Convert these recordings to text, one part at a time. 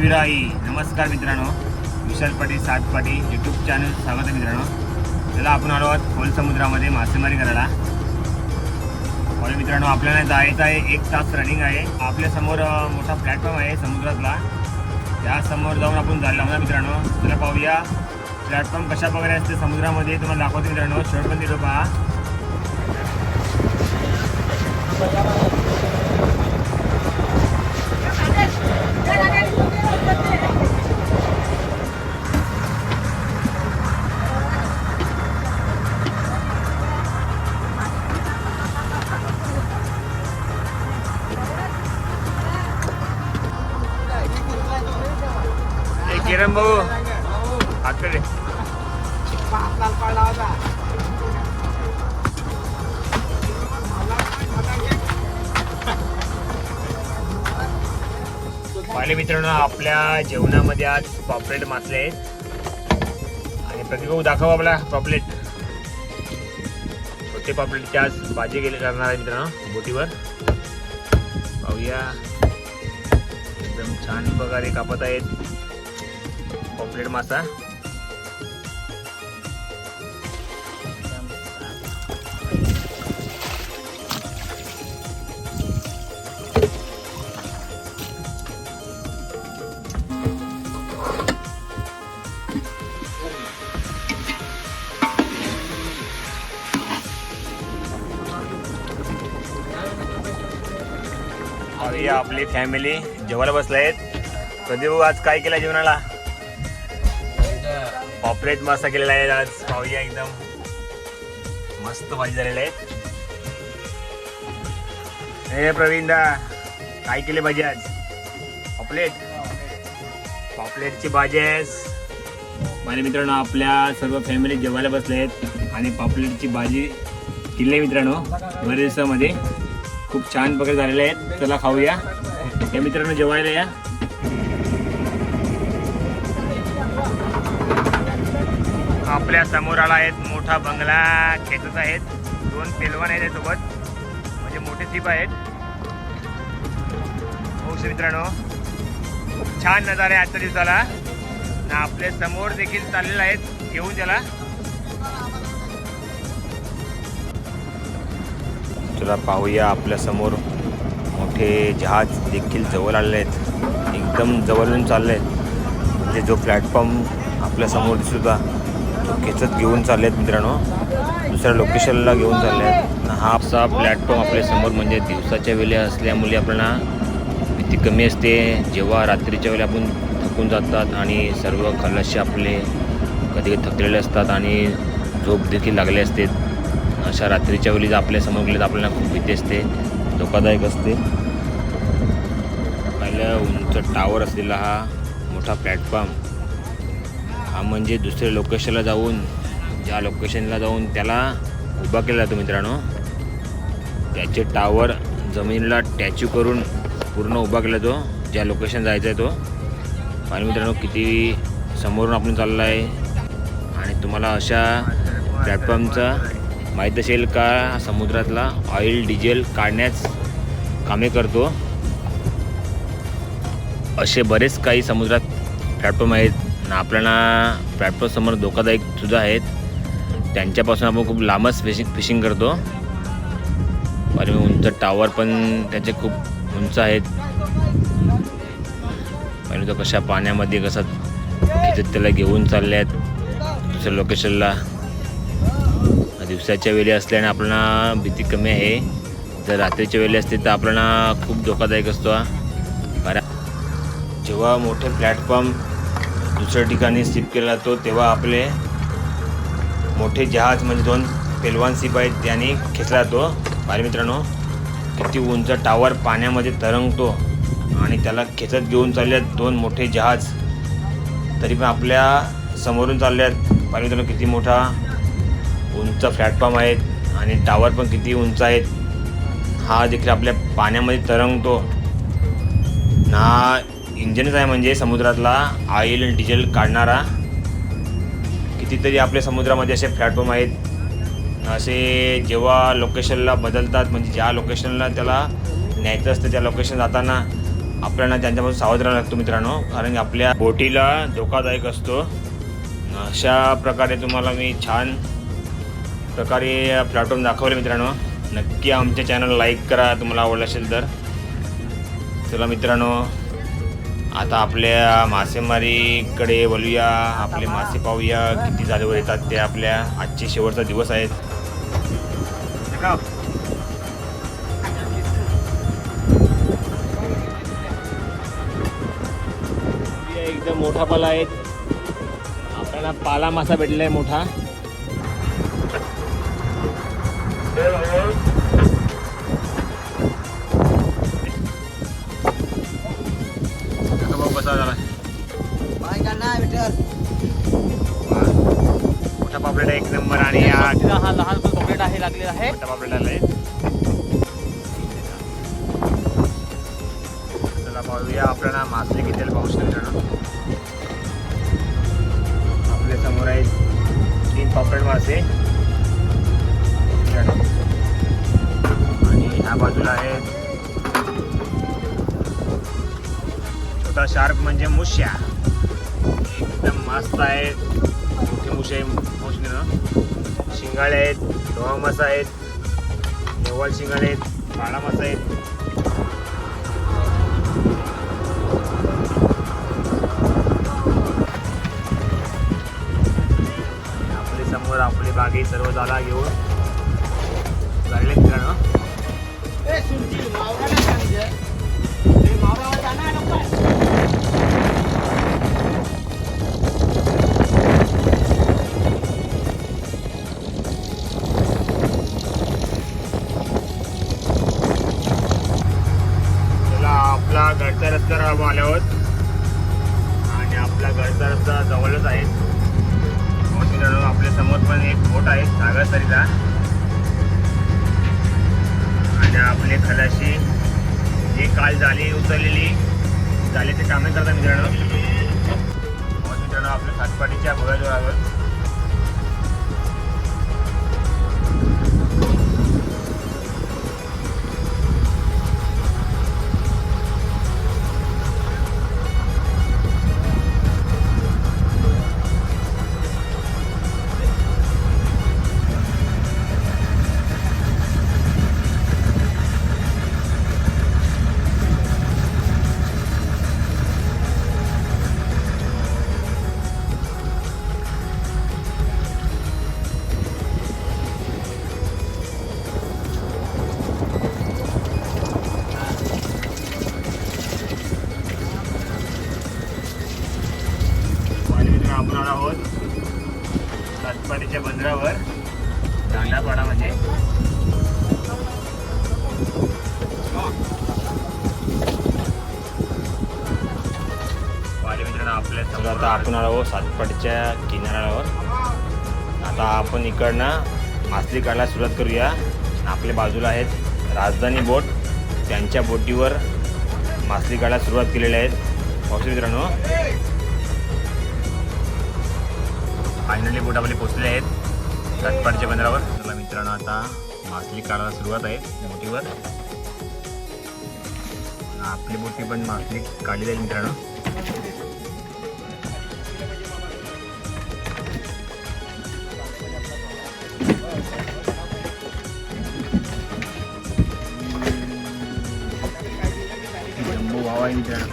नमस्कार मित्रांनो. विशाल पाटील सात पाटील यूट्यूब चॅनल स्वागत आहे मित्रांनो. त्याला आपण आलो आहोत खोल समुद्रामध्ये मासेमारी करायला. आणि मित्रांनो आपल्याला जायचं आहे एक तास रनिंग आहे. आपल्यासमोर मोठा प्लॅटफॉर्म आहे समुद्रातला. त्यासमोर जाऊन आपण जायला होता मित्रांनो. त्याला पाहूया. प्लॅटफॉर्म कशा प्रकारे असते समुद्रामध्ये तुम्हाला दाखवतो मित्रांनो. शेवटपर्यंत दिलो पहा. किरण भाऊ आकडे पाहिले मित्रांनो आपल्या जेवणामध्ये आज पॉपलेट मासले आहेत. आणि प्रतीक भाऊ दाखव आपला पॉपलेट. होते पॉपलेटची आज भाजी गेली करणार आहे मित्रांनो बोटीवर. पाहूया. एकदम छान प्रकारे कापत आहेत. पॉपलेट मासा. पाहूया आपली फॅमिली जेवायला बसले आहेत कधी आज काय केलं जेवणाला? ऑपरेट मासा केलेला आहे आज पाहुया एकदम. मस्त भाजी झालेल्या आहेत हे प्रवीणदा काय केले भाजी आज? ऑपलेट पॉपलेटची भाजी आहे. माझ्या मित्रांनो आपल्या सर्व फॅमिली जेवायला बसले आहेत. आणि पॉपलेटची भाजी केली मित्रांनो. बरेचसामध्ये खूप छान प्रकारे झालेले आहेत चला खाऊया. या मित्रांनो जेवायला या. आपल्यासमोर आला आहेत मोठा बंगला खेचत आहेत. दोन पेलवान आहेत त्यासोबत म्हणजे मोठे सीप आहेत. होश मित्रांनो. खूप छान नजारा आहे आजच्या दिवसाला. ना आपल्यासमोर देखील चाललेला आहेत. घेऊन त्याला चला पाहूया आपल्यासमोर मोठे जहाज देखील जवळ आलेले आहेत. एकदम जवळून चालले आहेत. म्हणजे जो प्लॅटफॉर्म आपल्यासमोर दिसत होता. खेचत घेऊन चालले आहेत मित्रांनो. दुसऱ्या लोकेशनला घेऊन चालले आहेत हा असा प्लॅटफॉर्म आपल्यासमोर म्हणजे दिवसाच्या वेळी असल्यामुळे आपल्याला भीती कमी असते. जेव्हा रात्रीच्या वेळी आपण थकून जातात आणि सर्व खलाशी आपले कधी कधी थकलेले असतात आणि झोप देखील लागले असते. अशा रात्रीच्या वेळी जर आपल्यासमोर गेले तर आपल्याला खूप भीती असते. धोकादायक असते. पहिल्या उंच टावर असलेला हा मोठा प्लॅटफॉर्म म्हणजे दुसऱ्या लोकेशनला जाऊन ज्या लोकेशनला जाऊन त्याला उभा केला जातो मित्रांनो त्याचे टावर जमिनीला टॅच्यू करून पूर्ण उभा केला जातो ज्या लोकेशन जायचा आहे तो. आणि मित्रांनो किती समोरून आपण चालला आहे आणि तुम्हाला अशा प्लॅटफॉर्मचा माहीत असेल का समुद्रातला ऑइल डिझेल काढण्यास कामे करतो. असे बरेच काही समुद्रात प्लॅटफॉर्म आहेत. आणि आपल्याला प्लॅटफॉर्मसमोर धोकादायक सुद्धा आहेत. त्यांच्यापासून आपण खूप लांबच फिशिंग फिशिंग करतो. आणि उंच टावर पण त्याचे खूप उंच आहेत. आणि तो कशा पाण्यामध्ये कसा खेचत त्याला घेऊन चालले आहेत दुसऱ्या लोकेशनला दिवसाच्या वेळी असल्याने आपल्याला भीती कमी आहे. जर रात्रीच्या वेळी असते तर आपल्याला खूप धोकादायक असतो. हा. कारण जेव्हा मोठे प्लॅटफॉर्म दुसऱ्या ठिकाणी शिप केला जातो तेव्हा आपले मोठे जहाज म्हणजे दोन पेलवान शिप आहेत त्याने खेचला जातो बारे मित्रांनो किती उंच टावर पाण्यामध्ये तरंगतो आणि त्याला खेचत घेऊन चालले आहेत दोन मोठे जहाज. तरी पण आपल्या समोरून चालले आहेत बारे मित्रांनो किती मोठा उंच प्लॅटफॉर्म आहेत आणि टावर पण किती उंच आहेत. हा देखील आपल्या पाण्यामध्ये तरंगतो. ना इंजिनच आहे म्हणजे समुद्रातला ऑइल आणि डिझेल काढणारा. कितीतरी आपल्या समुद्रामध्ये असे प्लॅटफॉर्म आहेत. असे जेव्हा लोकेशनला बदलतात म्हणजे ज्या लोकेशनला त्याला न्यायचं असतं त्या लोकेशन जाताना आपल्याला त्यांच्यापासून सावध राहावं लागतो मित्रांनो. कारण की आपल्या बोटीला धोकादायक असतो. अशा प्रकारे तुम्हाला मी छान प्रकारे प्लॅटफॉर्म दाखवले मित्रांनो. नक्की आमच्या चॅनल लाईक करा. तुम्हाला आवडलं असेल तर. चला मित्रांनो आता आपल्या मासेमारीकडे वळूया. आपले मासे पाहूया किती जागेवर येतात ते आपल्या आजचे शेवटचा दिवस आहेत. एकदम मोठा पाला आहे. आपल्याला पाला मासा भेटलेला आहे मोठा. कसा झाला मोठा पापलेट एक नंबर आणि हा लहान पॉकेट आहे लागलेला आहे. मोठा पापलेट आलाय. चला पाहूया आपल्याला मासे किती पाहू शकतो आपल्यासमोर आहेत तीन पापलेट मासे. मित्रांनो. आणि ह्या बाजूला आहेत छोटा शार्क म्हणजे मुश्या. एकदम मस्त आहेत मोठे मुशे मोठे शिंगाळे आहेत ढोवा मासा आहेत नेवाल शिंगाळे आहेत काळा मासा आहेत. आपले समोर आपली बागे सर्व जागा घेऊन. लागले मित्रांनो. घरचा आलो आहोत आणि आपला घरचा रस्ता जवळच आहे. आपल्यासमोर पण एक बोट आहे सागरसरीचा आणि आपले खलाशी जे काल जाळी उचललेली जाळीचे कामे करतात मित्रांनो. मित्रांनो आपल्या सातपाटीच्या भोगाजवळ आहोत सातपाटीच्या बंदरावर दांडापाडा म्हणजे. आपल्या आता आपण आलो आहोत सातपाटीच्या किनाऱ्यावर. आता आपण इकडनं मासली काढायला सुरुवात करूया. आपल्या बाजूला आहेत राजधानी बोट. त्यांच्या बोटीवर मासली काढायला सुरुवात केलेल्या आहेत पाहू मित्रांनो. फायनली बोट आपले पोचले आहेत. सातपाडच्या बंदरावर चला मित्रांनो आता मासली काढायला सुरुवात आहे बोटीवर. आपली बोटी पण मासली काढली जाईल मित्रांनो. जम्बो वावा आहे मित्रांनो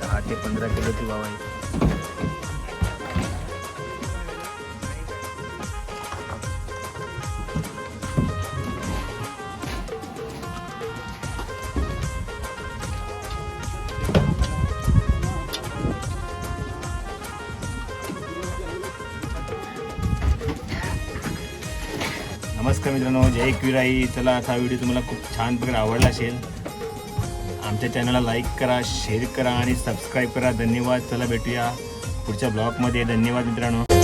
दहा ते पंधरा किलोची वावा आहे. नमस्कार मित्रांनो जय किराई चला हा व्हिडिओ तुम्हाला खूप छान प्रकारे आवडला असेल. आमच्या चॅनलला लाईक करा शेअर करा आणि सबस्क्राईब करा. धन्यवाद. चला भेटूया पुढच्या ब्लॉगमध्ये धन्यवाद मित्रांनो.